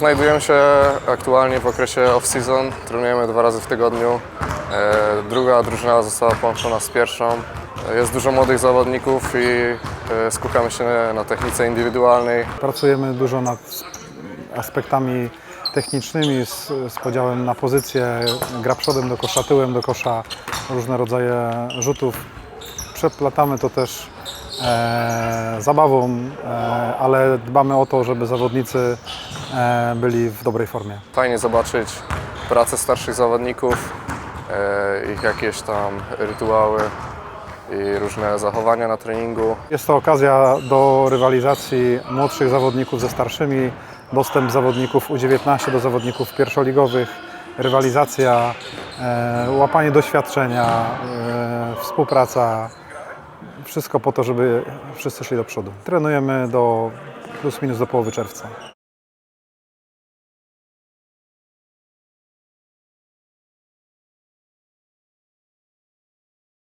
Znajdujemy się aktualnie w okresie off-season, trenujemy dwa razy w tygodniu. E, Druga drużyna została połączona z pierwszą. E, Jest dużo młodych zawodników i e, skupiamy się na technice indywidualnej. Pracujemy dużo nad aspektami technicznymi z, z podziałem na pozycje, gra przodem do kosza, tyłem do kosza, różne rodzaje rzutów. Przeplatamy to też e, zabawą, e, ale dbamy o to, żeby zawodnicy byli w dobrej formie. Fajnie zobaczyć pracę starszych zawodników, e, ich jakieś tam rytuały i różne zachowania na treningu. Jest to okazja do rywalizacji młodszych zawodników ze starszymi, dostęp zawodników U19 do zawodników pierwszoligowych, rywalizacja, e, łapanie doświadczenia, e, współpraca. Wszystko po to, żeby wszyscy szli do przodu. Trenujemy do plus minus do połowy czerwca.